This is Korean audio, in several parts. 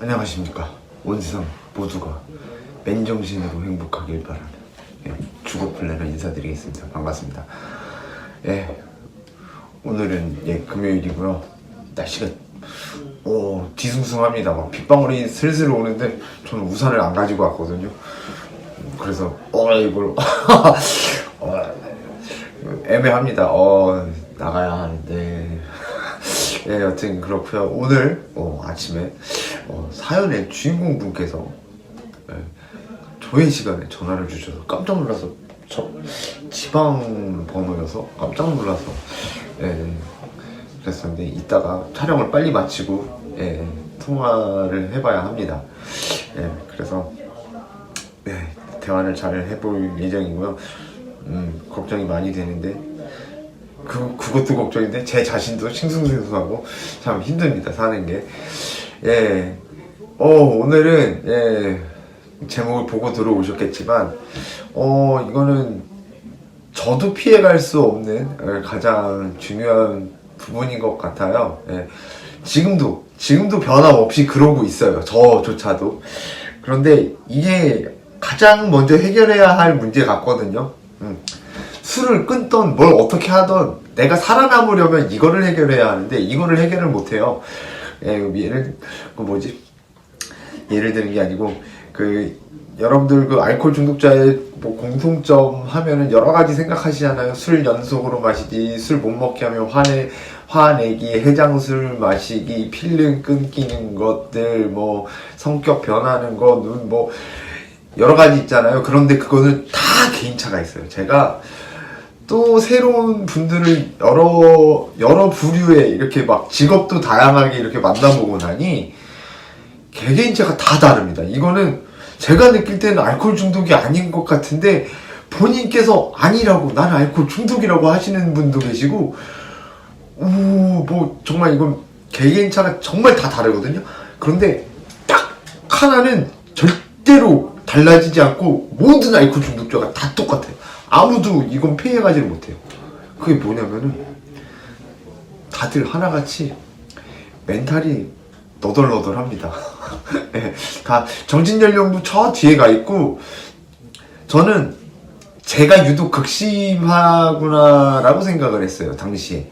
안녕하십니까. 온 세상 모두가 맨정신으로 행복하길 바라는 예, 주거 플래너 인사드리겠습니다. 반갑습니다. 예 오늘은 예 금요일이고요. 날씨가 오 뒤숭숭합니다. 막 빗방울이 슬슬 오는데 저는 우산을 안 가지고 왔거든요. 그래서 어 이걸 어, 애매합니다. 어 나가야 하는데. 예, 여튼 그렇고요. 오늘 어, 아침에 어, 사연의 주인공 분께서 예, 조회 시간에 전화를 주셔서 깜짝 놀라서 저 지방 번호여서 깜짝 놀라서 예, 그랬었는데 이따가 촬영을 빨리 마치고 예, 통화를 해봐야 합니다. 예, 그래서 네, 대화를 잘 해볼 예정이고요. 음, 걱정이 많이 되는데 그 그것도 걱정인데 제 자신도 싱숭생숭하고 참 힘듭니다 사는 게. 예. 어 오늘은 예 제목을 보고 들어오셨겠지만 어 이거는 저도 피해갈 수 없는 어, 가장 중요한 부분인 것 같아요. 예. 지금도 지금도 변함없이 그러고 있어요. 저조차도. 그런데 이게 가장 먼저 해결해야 할 문제 같거든요. 음. 술을 끊던 뭘 어떻게 하던 내가 살아남으려면 이거를 해결해야 하는데 이거를 해결을 못해요. 예, 예를 그 뭐지? 예를 드는 게 아니고 그 여러분들 그 알코올 중독자의 뭐 공통점 하면은 여러 가지 생각하시잖아요. 술 연속으로 마시기, 술 못 먹게 하면 화내 화내기, 해장술 마시기, 필름 끊기는 것들, 뭐 성격 변하는 거, 눈 뭐 여러 가지 있잖아요. 그런데 그거는 다 개인차가 있어요. 제가 또 새로운 분들을 여러 여러 부류의 이렇게 막 직업도 다양하게 이렇게 만나보고 나니 개개인차가 다 다릅니다. 이거는 제가 느낄 때는 알코올 중독이 아닌 것 같은데 본인께서 아니라고 나는 알코올 중독이라고 하시는 분도 계시고 우뭐 정말 이건 개개인차가 정말 다 다르거든요. 그런데 딱 하나는 절대로 달라지지 않고 모든 알코올 중독자가 다 똑같아요. 아무도 이건 피해가지를 못해요. 그게 뭐냐면은 다들 하나같이 멘탈이 너덜너덜합니다. 예, 다 정신 연령도 저 뒤에 가 있고 저는 제가 유독 극심하구나라고 생각을 했어요 당시에.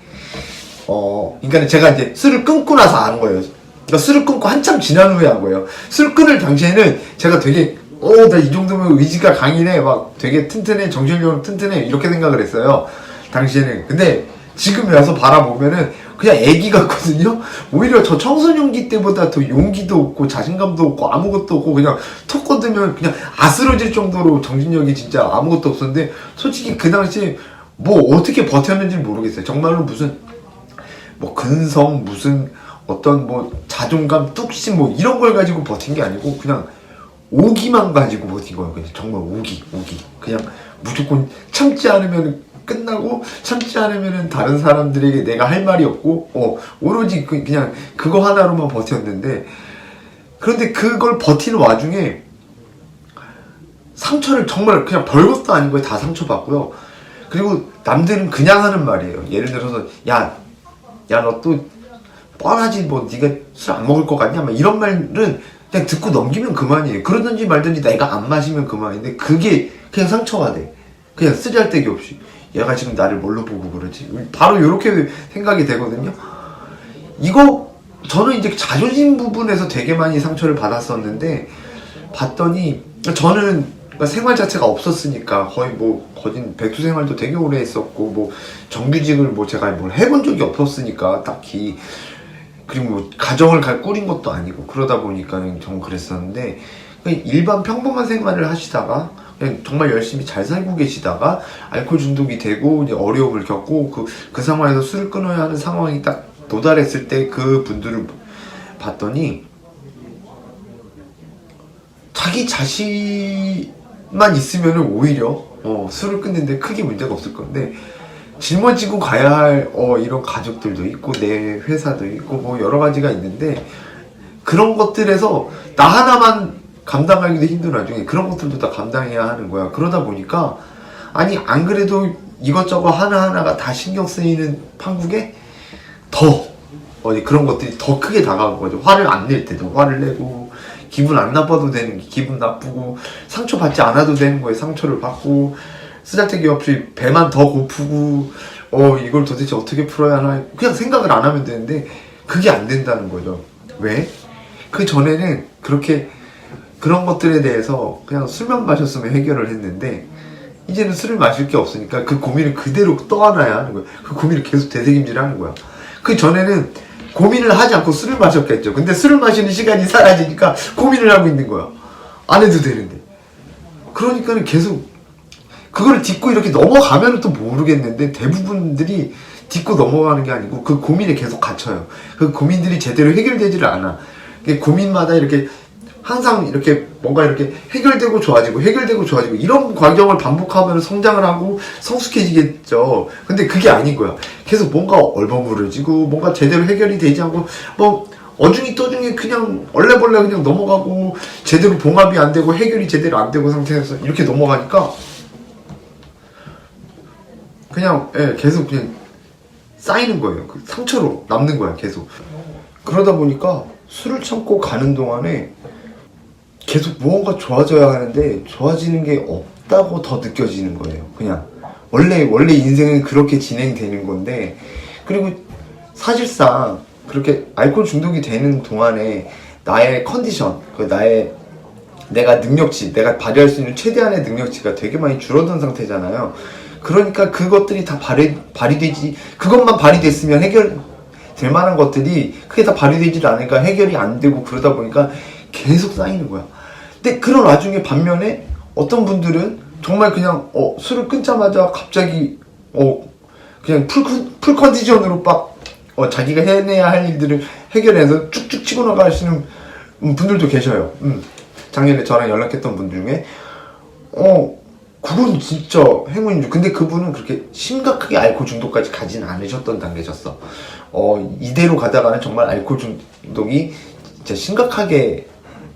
어, 그러니까 제가 이제 술을 끊고 나서 아는 거예요. 그러니까 술을 끊고 한참 지난 후에 한 거예요. 술 끊을 당시에는 제가 되게 어, 나이 정도면 의지가 강이네. 막 되게 튼튼해. 정신력 튼튼해. 이렇게 생각을 했어요. 당시에는. 근데 지금 와서 바라보면은 그냥 애기 같거든요. 오히려 저 청소년기 때보다 더 용기도 없고 자신감도 없고 아무것도 없고 그냥 턱 건드면 그냥 아스러질 정도로 정신력이 진짜 아무것도 없었는데 솔직히 그 당시에 뭐 어떻게 버텼는지 모르겠어요. 정말로 무슨 뭐 근성 무슨 어떤 뭐 자존감 뚝심 뭐 이런 걸 가지고 버틴 게 아니고 그냥 오기만 가지고 버틴 거예요. 그냥 정말 오기, 오기. 그냥 무조건 참지 않으면 끝나고 참지 않으면 다른 사람들에게 내가 할 말이 없고 어 오로지 그- 그냥 그거 하나로만 버텼는데 그런데 그걸 버티는 와중에 상처를 정말 그냥 별것도 아닌 거에 다 상처받고요. 그리고 남들은 그냥 하는 말이에요. 예를 들어서 야, 야 너 또 뻔하지 뭐 네가 술 안 먹을 것 같냐? 막 이런 말은 그냥 듣고 넘기면 그만이에요. 그러든지 말든지 내가 안 마시면 그만인데 그게 그냥 상처가 돼. 그냥 쓰잘데기 없이 얘가 지금 나를 뭘로 보고 그러지? 바로 이렇게 생각이 되거든요. 이거 저는 이제 자존심 부분에서 되게 많이 상처를 받았었는데 봤더니 저는 그러니까 생활 자체가 없었으니까 거의 뭐 거진 백수 생활도 되게 오래 했었고 뭐 정규직을 뭐 제가 뭘 해본 적이 없었으니까 딱히 그리고 뭐 가정을 갈 꾸린 것도 아니고 그러다 보니까는 좀 그랬었는데 그냥 일반 평범한 생활을 하시다가 그냥 정말 열심히 잘 살고 계시다가 알코올 중독이 되고 이제 어려움을 겪고 그, 그 상황에서 술을 끊어야 하는 상황이 딱 도달했을 때 그 분들을 봤더니 자기 자신만 있으면 오히려 어, 술을 끊는데 크게 문제가 없을 건데 짊어지고 가야 할 어, 이런 가족들도 있고 내 회사도 있고 뭐 여러 가지가 있는데 그런 것들에서 나 하나만 감당하기도 힘든 와중에 그런 것들도 다 감당해야 하는 거야. 그러다 보니까 아니 안 그래도 이것저것 하나하나가 다 신경 쓰이는 판국에 더 어디 그런 것들이 더 크게 다가온 거죠. 화를 안 낼 때도 화를 내고 기분 안 나빠도 되는 게 기분 나쁘고 상처 받지 않아도 되는 거예요. 상처를 받고 쓰잘데기 없이 배만 더 고프고 어 이걸 도대체 어떻게 풀어야 하나 그냥 생각을 안 하면 되는데 그게 안 된다는 거죠. 왜? 그 전에는 그렇게 그런 것들에 대해서 그냥 술만 마셨으면 해결을 했는데 이제는 술을 마실 게 없으니까 그 고민을 그대로 떠안아야 하는 거야. 그 고민을 계속 되새김질 하는 거야. 그 전에는 고민을 하지 않고 술을 마셨겠죠. 근데 술을 마시는 시간이 사라지니까 고민을 하고 있는 거야. 안 해도 되는데. 그러니까는 계속 그거를 딛고 이렇게 넘어가면 또 모르겠는데 대부분들이 딛고 넘어가는 게 아니고 그 고민에 계속 갇혀요. 그 고민들이 제대로 해결되지를 않아. 고민마다 이렇게 항상 이렇게 뭔가 이렇게 해결되고 좋아지고 해결되고 좋아지고 이런 과정을 반복하면 성장을 하고 성숙해지겠죠. 근데 그게 아닌 거야. 계속 뭔가 얼버무려지고 뭔가 제대로 해결이 되지 않고 뭐 어중이 떠중이 그냥 얼레벌레 그냥 넘어가고 제대로 봉합이 안 되고 해결이 제대로 안 되고 상태에서 이렇게 넘어가니까 그냥 예, 계속 그냥 쌓이는 거예요. 그 상처로 남는 거야 계속. 그러다 보니까 술을 참고 가는 동안에 계속 무언가 좋아져야 하는데 좋아지는 게 없다고 더 느껴지는 거예요. 그냥 원래 원래 인생은 그렇게 진행되는 건데 그리고 사실상 그렇게 알코올 중독이 되는 동안에 나의 컨디션, 그 나의 내가 능력치, 내가 발휘할 수 있는 최대한의 능력치가 되게 많이 줄어든 상태잖아요. 그러니까 그것들이 다 발휘, 발휘되지, 그것만 발휘됐으면 해결 될 만한 것들이 그게 다 발휘되지 않으니까 해결이 안 되고 그러다 보니까 계속 쌓이는 거야. 근데 그런 와중에 반면에 어떤 분들은 정말 그냥 어, 술을 끊자마자 갑자기 어, 그냥 풀, 컨- 풀 컨디션으로 막 어, 자기가 해내야 할 일들을 해결해서 쭉쭉 치고 나가시는 음, 분들도 계셔요. 음. 작년에 저랑 연락했던 분들 중에 어 그건 진짜 행운인 줄. 근데 그분은 그렇게 심각하게 알코올 중독까지 가진 않으셨던 단계셨어. 어 이대로 가다가는 정말 알코올 중독이 진짜 심각하게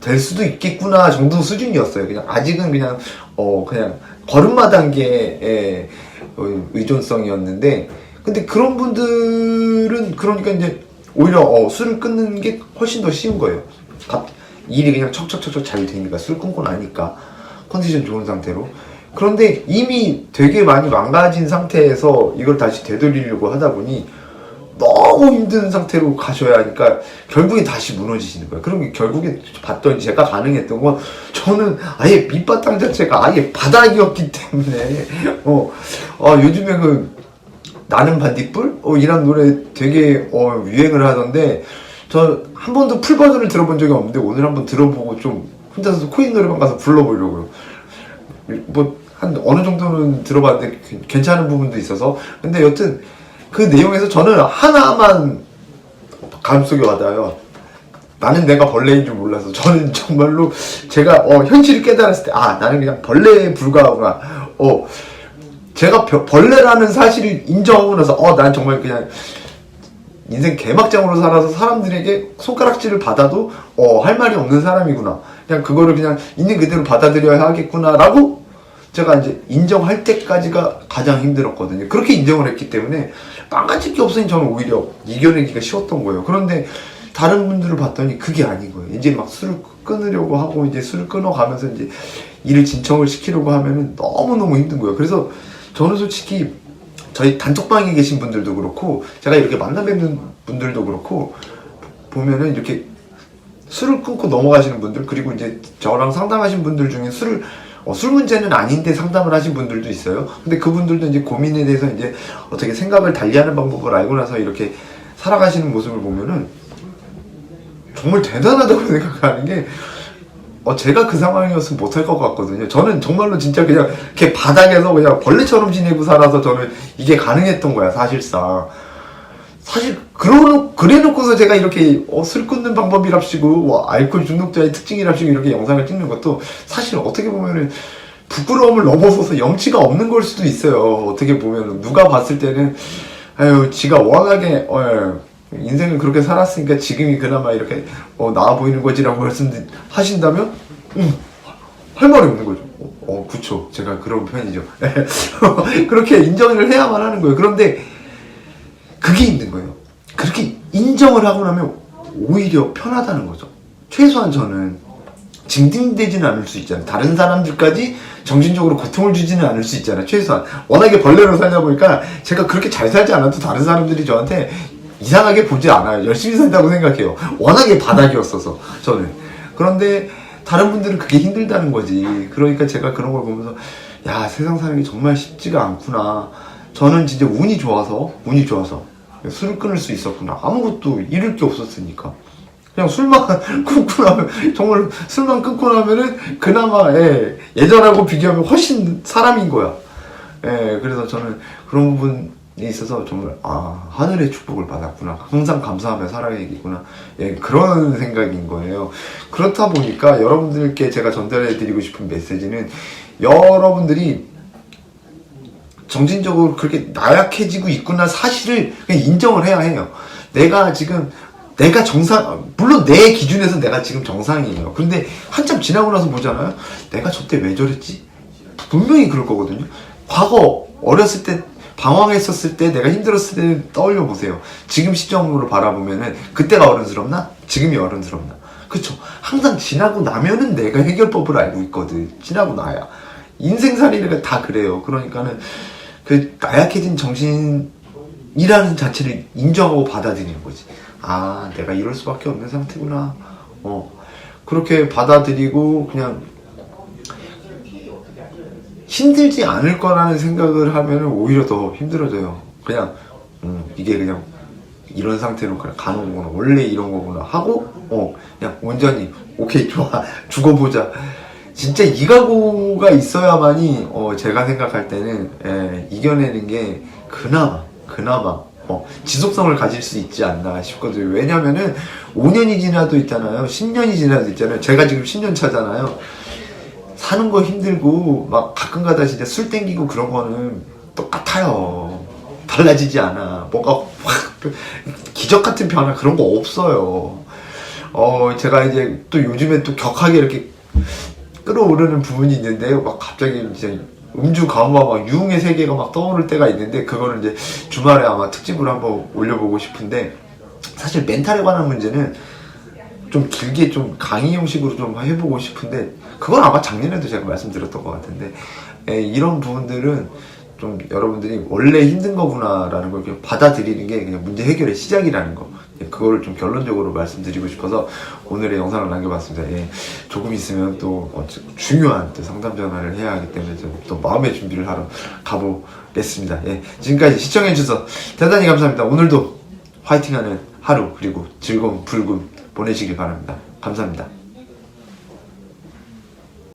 될 수도 있겠구나 정도 수준이었어요. 그냥 아직은 그냥 어 그냥 걸음마 단계의 어, 의존성이었는데 근데 그런 분들은 그러니까 이제 오히려 어, 술을 끊는 게 훨씬 더 쉬운 거예요. 갑- 일이 그냥 척척척척 잘 되니까 술 끊고 나니까 컨디션 좋은 상태로 그런데 이미 되게 많이 망가진 상태에서 이걸 다시 되돌리려고 하다 보니 너무 힘든 상태로 가셔야 하니까 결국에 다시 무너지시는 거예요. 그럼 결국에 봤더니 제가 가능했던 건 저는 아예 밑바탕 자체가 아예 바닥이었기 때문에 어, 어 요즘에 그 나는 반딧불 어, 이란 노래 되게 어, 유행을 하던데 저 한 번도 풀 버전을 들어본 적이 없는데 오늘 한번 들어보고 좀 혼자서 코인 노래방 가서 불러보려고요. 뭐 한 어느 정도는 들어봤는데 괜- 괜찮은 부분도 있어서 근데 여튼 그 내용에서 저는 하나만 가슴속에 와닿아요. 나는 내가 벌레인 줄 몰라서 저는 정말로 제가 어, 현실을 깨달았을 때 아 나는 그냥 벌레에 불과하구나. 어 제가 벼- 벌레라는 사실을 인정하고 나서 어 난 정말 그냥 인생 개막장으로 살아서 사람들에게 손가락질을 받아도 어 할 말이 없는 사람이구나. 그냥 그거를 그냥 있는 그대로 받아들여야 하겠구나라고 제가 이제 인정할 때까지가 가장 힘들었거든요. 그렇게 인정을 했기 때문에 망가질 게 없으니 저는 오히려 이겨내기가 쉬웠던 거예요. 그런데 다른 분들을 봤더니 그게 아닌 거예요. 이제 막 술을 끊으려고 하고 이제 술을 끊어가면서 이제 일을 진척을 시키려고 하면은 너무너무 힘든 거예요. 그래서 저는 솔직히 저희 단톡방에 계신 분들도 그렇고 제가 이렇게 만나 뵙는 분들도 그렇고 보면은 이렇게 술을 끊고 넘어가시는 분들 그리고 이제 저랑 상담하신 분들 중에 술을 어, 술 문제는 아닌데 상담을 하신 분들도 있어요. 근데 그분들도 이제 고민에 대해서 이제 어떻게 생각을 달리하는 방법을 알고 나서 이렇게 살아가시는 모습을 보면은 정말 대단하다고 생각하는 게 어, 제가 그 상황이었으면 못할 것 같거든요. 저는 정말로 진짜 그냥 이렇게 바닥에서 그냥 벌레처럼 지내고 살아서 저는 이게 가능했던 거야, 사실상. 사실, 그러, 그래 놓고서 제가 이렇게 어, 술 끊는 방법이랍시고, 뭐, 알코올 중독자의 특징이랍시고, 이렇게 영상을 찍는 것도 사실 어떻게 보면은 부끄러움을 넘어서서 염치가 없는 걸 수도 있어요. 어떻게 보면은. 누가 봤을 때는, 아유, 지가 워낙에, 어, 인생을 그렇게 살았으니까 지금이 그나마 이렇게 어, 나아 보이는 거지라고 말씀하신다면, 음, 할 말이 없는 거죠. 어, 어, 그쵸. 제가 그런 편이죠. 그렇게 인정을 해야만 하는 거예요. 그런데 그게 힘든 거예요. 그렇게 인정을 하고 나면 오히려 편하다는 거죠. 최소한 저는 징징대지는 않을 수 있잖아요. 다른 사람들까지 정신적으로 고통을 주지는 않을 수 있잖아요. 최소한 워낙에 벌레로 살다 보니까 제가 그렇게 잘 살지 않아도 다른 사람들이 저한테 이상하게 보지 않아요. 열심히 산다고 생각해요. 워낙에 바닥이었어서 저는. 그런데 다른 분들은 그게 힘들다는 거지. 그러니까 제가 그런 걸 보면서 야 세상 사는 게 정말 쉽지가 않구나. 저는 진짜 운이 좋아서 운이 좋아서 술을 끊을 수 있었구나. 아무것도 잃을 게 없었으니까. 그냥 술만 끊고 나면 정말 술만 끊고 나면은 그나마 예, 예전하고 비교하면 훨씬 사람인 거야. 예, 그래서 저는 그런 부분에 있어서 정말 아 하늘의 축복을 받았구나. 항상 감사하며 살아야겠구나. 예, 그런 생각인 거예요. 그렇다 보니까 여러분들께 제가 전달해 드리고 싶은 메시지는 여러분들이 정신적으로 그렇게 나약해지고 있구나 사실을 인정을 해야 해요. 내가 지금 내가 정상 물론 내 기준에서 내가 지금 정상이에요. 근데 한참 지나고 나서 보잖아요. 내가 저때 왜 저랬지? 분명히 그럴 거거든요. 과거 어렸을 때 방황했었을 때 내가 힘들었을 때 떠올려 보세요. 지금 시점으로 바라보면은 그때가 어른스럽나? 지금이 어른스럽나? 그쵸? 항상 지나고 나면은 내가 해결법을 알고 있거든. 지나고 나야. 인생살이가 다 그래요. 그러니까는 그 나약해진 정신이라는 자체를 인정하고 받아들이는 거지. 아, 내가 이럴 수밖에 없는 상태구나. 어. 그렇게 받아들이고 그냥 힘들지 않을 거라는 생각을 하면 오히려 더 힘들어져요. 그냥 음, 이게 그냥 이런 상태로 그냥 가는 거구나. 원래 이런 거구나 하고 어 그냥 온전히 오케이 좋아 죽어보자. 진짜 이 각오가 있어야만이 어, 제가 생각할 때는 예, 이겨내는 게 그나마 그나마 어, 지속성을 가질 수 있지 않나 싶거든요. 왜냐면은 5년이 지나도 있잖아요. 10년이 지나도 있잖아요. 제가 지금 10년 차잖아요. 사는 거 힘들고 막 가끔 가다 진짜 술 땡기고 그런 거는 똑같아요. 달라지지 않아. 뭔가 확 기적 같은 변화 그런 거 없어요. 어 제가 이제 또 요즘에 또 격하게 이렇게 끌어오르는 부분이 있는데 막 갑자기 이제 음주 가무와 막 유흥의 세계가 막 떠오를 때가 있는데 그거는 이제 주말에 아마 특집으로 한번 올려보고 싶은데 사실 멘탈에 관한 문제는 좀 길게 좀 강의 형식으로 좀 해보고 싶은데 그건 아마 작년에도 제가 말씀드렸던 것 같은데 에, 이런 부분들은 좀 여러분들이 원래 힘든 거구나라는 걸 받아들이는 게 그냥 문제 해결의 시작이라는 거. 예, 그거를 좀 결론적으로 말씀드리고 싶어서 오늘의 영상을 남겨봤습니다. 예, 조금 있으면 또 어, 중요한 또 상담 전화를 해야 하기 때문에 좀또 마음의 준비를 하러 가보겠습니다. 예, 지금까지 시청해주셔서 대단히 감사합니다. 오늘도 화이팅하는 하루 그리고 즐거운 불금 보내시길 바랍니다. 감사합니다.